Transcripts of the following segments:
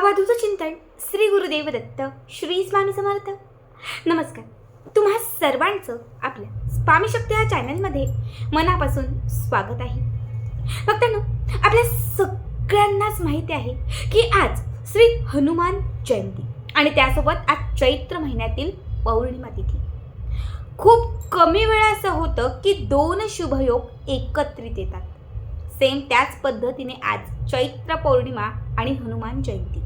अवधूत चिंतन श्री गुरुदेव दत्त श्री स्वामी समर्थ. नमस्कार. तुम्हा सर्वांचं आपल्या स्वामी शक्ती ह्या चॅनलमध्ये मनापासून स्वागत आहे. बघताना आपल्या सगळ्यांनाच माहिती आहे की आज श्री हनुमान जयंती आणि त्यासोबत आज चैत्र महिन्यातील पौर्णिमा तिथी. खूप कमी वेळा असं होतं की दोन शुभयोग एकत्रित येतात. सेम त्याच पद्धतीने आज चैत्र पौर्णिमा आणि हनुमान जयंती.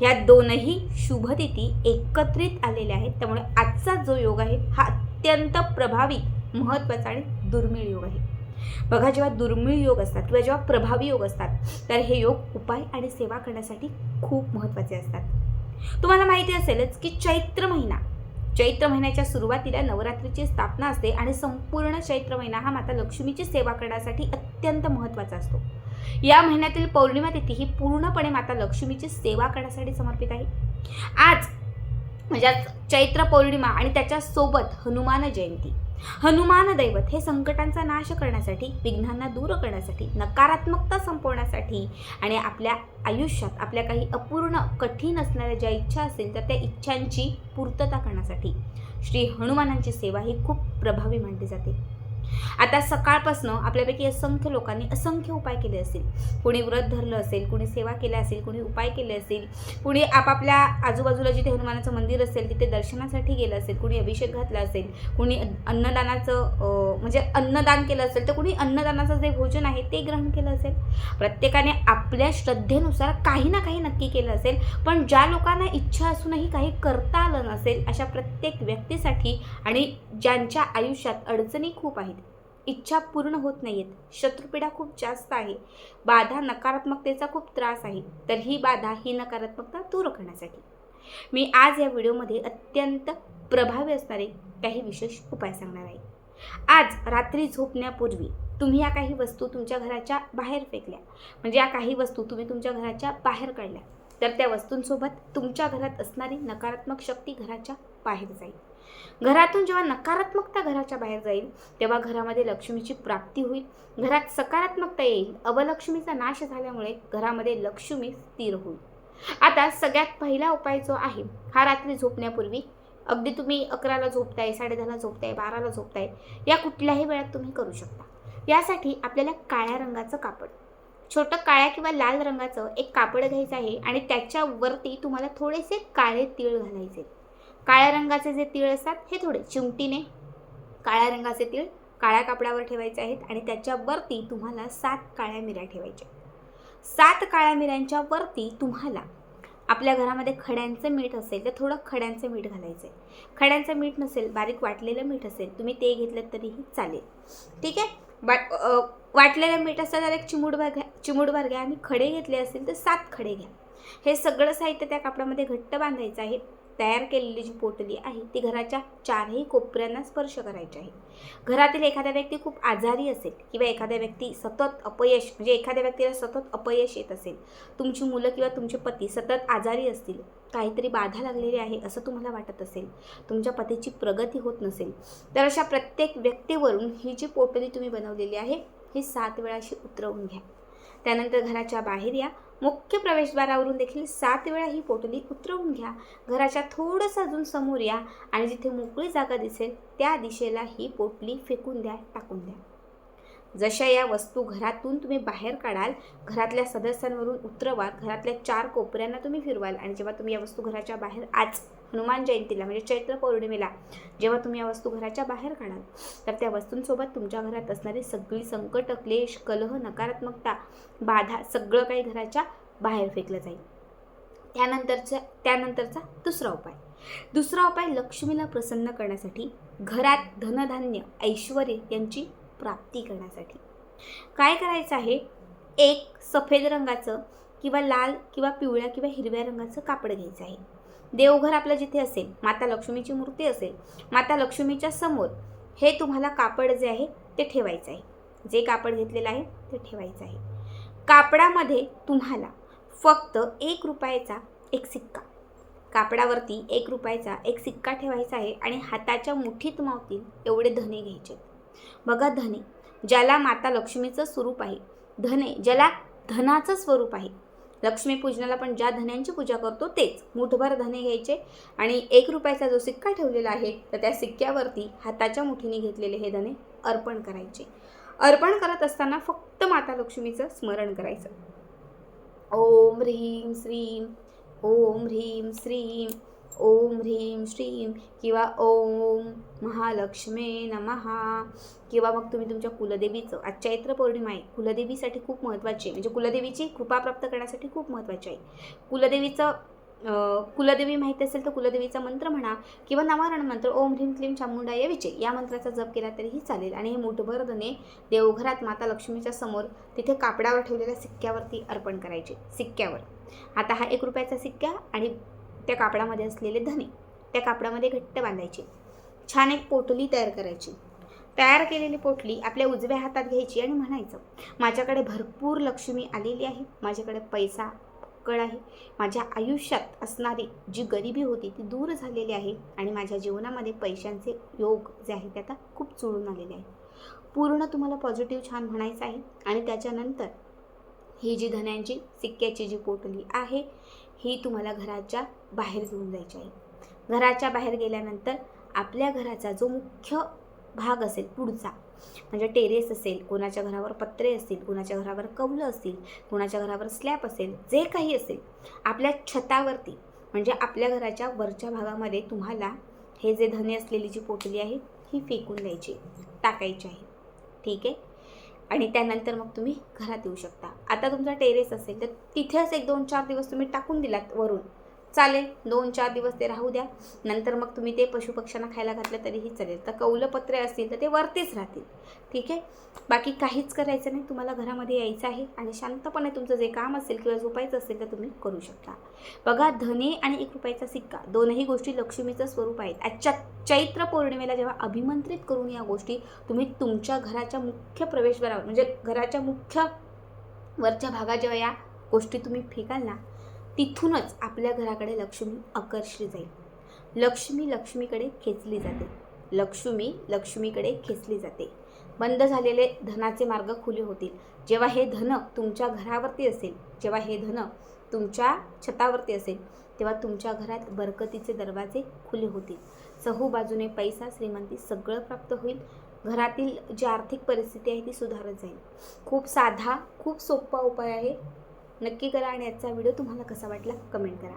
ह्या दोनही शुभतिथी एकत्रित आलेल्या आहेत. त्यामुळे आजचा जो योग आहे हा अत्यंत प्रभावी महत्त्वाचा आणि दुर्मिळ योग आहे. बघा जेव्हा दुर्मिळ योग असतात किंवा जेव्हा प्रभावी योग असतात तर हे योग उपाय आणि सेवा करण्यासाठी खूप महत्त्वाचे असतात. तुम्हाला माहिती असेलच की चैत्र महिना चैत्र महिन्याच्या सुरुवातीला नवरात्रीची स्थापना असते आणि संपूर्ण चैत्र महिना हा माता लक्ष्मीची सेवा करण्यासाठी अत्यंत महत्त्वाचा असतो. या महिन्यातील पौर्णिमा तिथी ही पूर्णपणे माता लक्ष्मीची सेवा करण्यासाठी समर्पित आहे. आज म्हणजे चैत्र पौर्णिमा आणि त्याच्यासोबत हनुमान जयंती. हनुमान दैवत हे संकटांचा नाश करण्यासाठी विघ्नांना दूर करण्यासाठी नकारात्मकता संपवण्यासाठी आणि आपल्या आयुष्यात आपल्या काही अपूर्ण कठीण असणाऱ्या ज्या इच्छा असतील तर त्या इच्छांची पूर्तता करण्यासाठी श्री हनुमानांची सेवा ही खूप प्रभावी मानली जाते. आता सकाळपासनं आपल्यापैकी असंख्य लोकांनी असंख्य उपाय केले असतील. कुणी व्रत धरलं असेल कुणी सेवा केल्या असेल कुणी उपाय केले असेल कुणी आपापल्या आजूबाजूला जिथे हनुमानाचं मंदिर असेल तिथे दर्शनासाठी गेलं असेल कुणी अभिषेक घातला असेल कुणी अन्नदानाचं म्हणजे अन्नदान केलं असेल तर कुणी अन्नदानाचं जे भोजन आहे ते ग्रहण केलं असेल. प्रत्येकाने आपल्या श्रद्धेनुसार काही ना काही नक्की केलं असेल पण ज्या लोकांना इच्छा असूनही काही करता आलं नसेल अशा प्रत्येक व्यक्तीसाठी आणि ज्यांच्या आयुष्यात अडचणी खूप आहेत. इच्छा पूर्ण होत नाही आहेत शत्रुपीडा खूप जास्त आहे. बाधा नकारात्मकतेचा खूप त्रास आहे. तर ही बाधा ही नकारात्मकता दूर करण्यासाठी. मी आज या व्हिडिओमध्ये अत्यंत प्रभावी असणारे काही विशेष उपाय सांगणार आहे. आज रात्री झोपण्यापूर्वी तुम्ही या काही वस्तू तुमच्या घराच्या बाहेर फेकल्या. म्हणजे या काही वस्तू तुम्ही तुमच्या घराच्या बाहेर काढल्या. तर त्या वस्तूंसोबत तुमच्या घरात असणारी नकारात्मक शक्ती घराच्या बाहेर जाईल. घरातून जेव्हा नकारात्मकता घराच्या बाहेर जाईल तेव्हा घरामध्ये लक्ष्मीची प्राप्ती होईल. घरात सकारात्मकता येईल. अवलक्ष्मीचा नाश झाल्यामुळे घरामध्ये लक्ष्मी स्थिर होईल. आता सगळ्यात पहिला उपाय जो आहे हा रात्री झोपण्यापूर्वी. अगदी तुम्ही अकराला झोपताय साडेदहाला झोपताय बाराला झोपताय या कुठल्याही वेळात तुम्ही करू शकता. यासाठी आपल्याला काळ्या रंगाचं कापड. छोटं काळ्या किंवा लाल रंगाचं एक कापड घ्यायचं आहे आणि त्याच्यावरती तुम्हाला थोडेसे काळे तीळ घालायचे काळ्या रंगाचे जे तीळ असतात हे थोडे चिमटीने काळ्या रंगाचे तीळ काळ्या कापडावर ठेवायचे आहेत आणि त्याच्यावरती तुम्हाला सात काळ्या मिऱ्या ठेवायच्या सात काळ्या मिऱ्यांच्या वरती तुम्हाला आपल्या घरामध्ये खड्यांचं मीठ असेल तर थोडं खड्यांचं मीठ घालायचं आहे खड्यांचं मीठ नसेल बारीक वाटलेलं मीठ असेल तुम्ही ते घेतलं तरीही चालेल. ठीक आहे? वाट वाटलेलं मीठ असतं तर एक चिमूडभर घ्या चिमूडभर घ्या. आणि खडे घेतले असेल तर सात खडे घ्या. हे सगळं साहित्य त्या कापडामध्ये घट्ट बांधायचं आहे. तयार केलेली जी पोटली आहे ती घराच्या चारही कोपऱ्यांना स्पर्श करायची आहे. घरातील एखाद्या व्यक्ती खूप आजारी असेल किंवा एखाद्या व्यक्ती सतत अपयश म्हणजे एखाद्या व्यक्तीला सतत अपयश येत असेल तुमची मुलं किंवा तुमचे पती सतत आजारी असतील काहीतरी बाधा लागलेली आहे असं तुम्हाला वाटत असेल तुमच्या पतीची प्रगती होत नसेल तर अशा प्रत्येक व्यक्तीवरून ही जी पोटली तुम्ही बनवलेली आहे ही सात वेळा अशी उतरवून घ्या. त्यानंतर घराच्या बाहेर या. मुख्य प्रवेशद्वारावरून देखील सात वेळा ही पोटली उतरवून घ्या. घराच्या थोडंसं अजून समोर या आणि जिथे मोकळी जागा दिसेल त्या दिशेला ही पोटली फेकून द्या टाकून द्या. जशा या वस्तू घरातून तुम्ही बाहेर काढाल घरातल्या सदस्यांवरून उतरवाल घरातल्या चार कोपऱ्यांना तुम्ही फिरवाल आणि जेव्हा तुम्ही या वस्तू घराच्या बाहेर आज हनुमान जयंतीला म्हणजे चैत्र पौर्णिमेला जेव्हा तुम्ही या वस्तू घराच्या बाहेर काढाल तर त्या वस्तूंसोबत तुमच्या घरात असणारी सगळी संकट क्लेश कलह नकारात्मकता बाधा सगळं काही घराच्या बाहेर फेकलं जाईल. त्यानंतरचा त्यानंतरचा दुसरा उपाय. दुसरा उपाय लक्ष्मीला प्रसन्न करण्यासाठी घरात धनधान्य ऐश्वर यांची प्राप्ती करण्यासाठी. काय करायचं आहे? एक सफेद रंगाचं किंवा लाल किंवा पिवळ्या किंवा हिरव्या रंगाचं कापड घ्यायचं आहे. देवघर आपलं जिथे असेल माता लक्ष्मीची मूर्ती असेल माता लक्ष्मीच्या समोर हे तुम्हाला कापड जे आहे ते ठेवायचं आहे. जे कापड घेतलेलं आहे ते ठेवायचं आहे. कापडामध्ये तुम्हाला फक्त एक रुपयाचा एक सिक्का कापडावरती एक रुपयाचा एक सिक्का ठेवायचा आहे आणि हाताच्या मुठीत मावतील एवढे धने घ्यायचे बघा धने ज्याला माता लक्ष्मीचं स्वरूप आहे धने ज्याला धनाचं स्वरूप आहे लक्ष्मीपूजनाला पण ज्या धन्यांची पूजा करतो तेच. मुठभर धने घ्यायचे आणि एक रुपयाचा जो सिक्का ठेवलेला आहे तर त्या सिक्क्यावरती हाताच्या मुठीने घेतलेले हे धने अर्पण करायचे. अर्पण करत असताना फक्त माता लक्ष्मीचं स्मरण करायचं. ओम ह्रीम श्रीम ओम ह्रीम श्रीं ओम ह्रीं श्रीं किंवा ओम महालक्ष्मे नमहा किंवा मग तुम्ही तुमच्या कुलदेवीचं आज चैत्र पौर्णिमा आहे. कुलदेवीसाठी खूप महत्त्वाची आहे. म्हणजे कुलदेवीची कृपा प्राप्त करण्यासाठी खूप महत्त्वाची आहे. कुलदेवीचं कुलदेवी माहिती असेल तर कुलदेवीचा मंत्र म्हणा किंवा नवारण मंत्र ओम ह्रीं क्लीं या विचे या मंत्राचा जप केला तरीही चालेल. आणि हे मुठभर धने देवघरात माता लक्ष्मीच्या समोर तिथे कापडावर ठेवलेल्या सिक्क्यावरती अर्पण करायचे. सिक्क्यावर. आता हा एक रुपयाचा सिक्का आणि त्या कापडामध्ये असलेले धने त्या कापडामध्ये घट्ट बांधायचे. छान एक पोटली तयार करायची. तयार केलेली पोटली आपल्या उजव्या हातात घ्यायची आणि म्हणायचं माझ्याकडे भरपूर लक्ष्मी आलेली आहे. माझ्याकडे पैसा कळ आहे. माझ्या आयुष्यात असणारी जी गरिबी होती ती दूर झालेली आहे आणि माझ्या जीवनामध्ये पैशांचे योग जे आहे ते आता खूप चुळून आलेले आहे. पूर्ण तुम्हाला पॉझिटिव्ह छान म्हणायचं आहे आणि त्याच्यानंतर ही जी धन्यांची सिक्क्याची जी पोटली आहे ही तुम्हाला घराच्या बाहेर घेऊन जायची आहे. घराच्या बाहेर गेल्यानंतर आपल्या घराचा जो मुख्य भाग असेल पुढचा म्हणजे टेरेस असेल कोणाच्या घरावर पत्रे असतील कोणाच्या घरावर कौलं असतील कोणाच्या घरावर स्लॅब असेल जे काही असेल आपल्या छतावरती म्हणजे आपल्या घराच्या वरच्या भागामध्ये तुम्हाला हे जे धने असलेली जी पोटली आहे ही फेकून द्यायची टाकायची आहे. ठीक आहे? आणि त्यानंतर मग तुम्ही घरात येऊ शकता. आता तुमचा टेरेस असेल तर तिथेच एक दोन चार दिवस तुम्ही टाकून दिलात वरून. चालेल दोन चार दिवस ते राहू द्या. नंतर मग तुम्ही ते पशुपक्ष्यांना खायला घातलं तरीही चालेल. तर कौलपत्रे असतील तर ते वरतीच राहतील. ठीक आहे? बाकी काहीच करायचं नाही. तुम्हाला घरामध्ये यायचं आहे आणि शांतपणे तुमचं जे काम असेल किंवा झोपायचं असेल तर तुम्ही करू शकता. बघा धने आणि एक रुपयाचा सिक्का दोनही गोष्टी लक्ष्मीचं स्वरूप आहेत. आजच्या चैत्र पौर्णिमेला जेव्हा अभिमंत्रित करून या गोष्टी तुम्ही तुमच्या घराच्या मुख्य प्रवेशद्वारावर म्हणजे घराच्या मुख्य वरच्या भागात जेव्हा या गोष्टी तुम्ही फेकाल ना तिथूनच आपल्या घराकडे लक्ष्मी आकर्षली जाईल. लक्ष्मी लक्ष्मीकडे खेचली जाते. लक्ष्मी लक्ष्मीकडे खेचली जाते. बंद झालेले धनाचे मार्ग खुले होतील. जेव्हा हे धन तुमच्या घरावरती असेल जेव्हा हे धन तुमच्या छतावरती असेल तेव्हा तुमच्या घरात बरकतीचे दरवाजे खुले होतील. चहू बाजूने पैसा श्रीमंती सगळं प्राप्त होईल. घरातील जी आर्थिक परिस्थिती आहे ती सुधारत जाईल. खूप साधा खूप सोपा उपाय आहे. नक्की करा आणि याचा व्हिडिओ तुम्हाला कसा वाटला कमेंट करा.